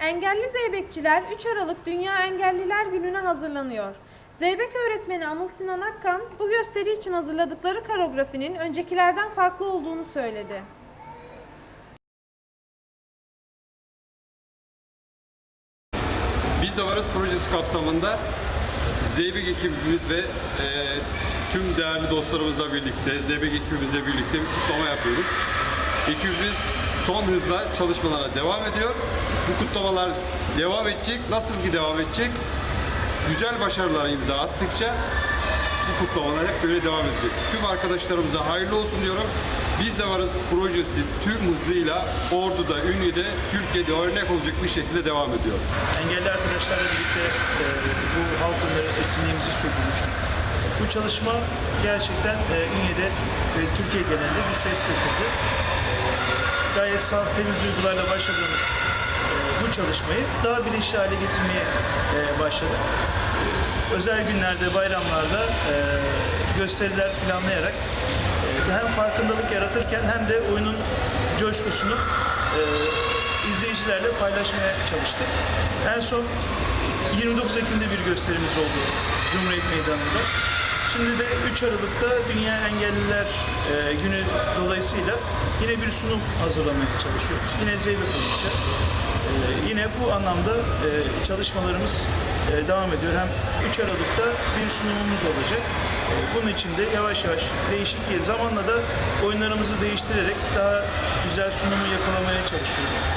Engelli Zeybekçiler 3 Aralık Dünya Engelliler Günü'ne hazırlanıyor. Zeybek öğretmeni Anıl Sinan Akkan bu gösteri için hazırladıkları koreografinin öncekilerden farklı olduğunu söyledi. Biz de Varız projesi kapsamında Zeybek ekibimiz ve e, tüm değerli dostlarımızla birlikte, Zeybek ekibimizle birlikte bir kutlama yapıyoruz. Ekibimiz son hızla çalışmalara devam ediyor. Bu kutlamalar devam edecek. Nasıl ki devam edecek? Güzel başarılara imza attıkça bu kutlamalar hep böyle devam edecek. Tüm arkadaşlarımıza hayırlı olsun diyorum. Biz de varız projesi tüm hızıyla Ordu'da, Ünye'de, Türkiye'de örnek olacak bir şekilde devam ediyor. engelli arkadaşlarla birlikte e, bu halk etkinliğimizi sürdürmüştük. Bu çalışma gerçekten e, Ünye'de ve Türkiye genelinde bir ses getirdi. Gayet saf, temiz duygularla başladığımız e, bu çalışmayı daha bilinçli hale getirmeye e, başladık. E, özel günlerde, bayramlarda e, gösteriler planlayarak e, hem farkındalık yaratırken hem de oyunun coşkusunu e, izleyicilerle paylaşmaya çalıştık. En son 29 Ekim'de bir gösterimiz oldu Cumhuriyet Meydanı'nda. Şimdi de 3 Aralık'ta Dünya Engelliler e, Günü dolayısıyla yine bir sunum hazırlamaya çalışıyoruz. Yine zeybek oynayacağız. E, yine bu anlamda e, çalışmalarımız e, devam ediyor. Hem 3 Aralık'ta bir sunumumuz olacak. E, bunun için de yavaş yavaş değişik zamanla da oyunlarımızı değiştirerek daha güzel sunumu yakalamaya çalışıyoruz.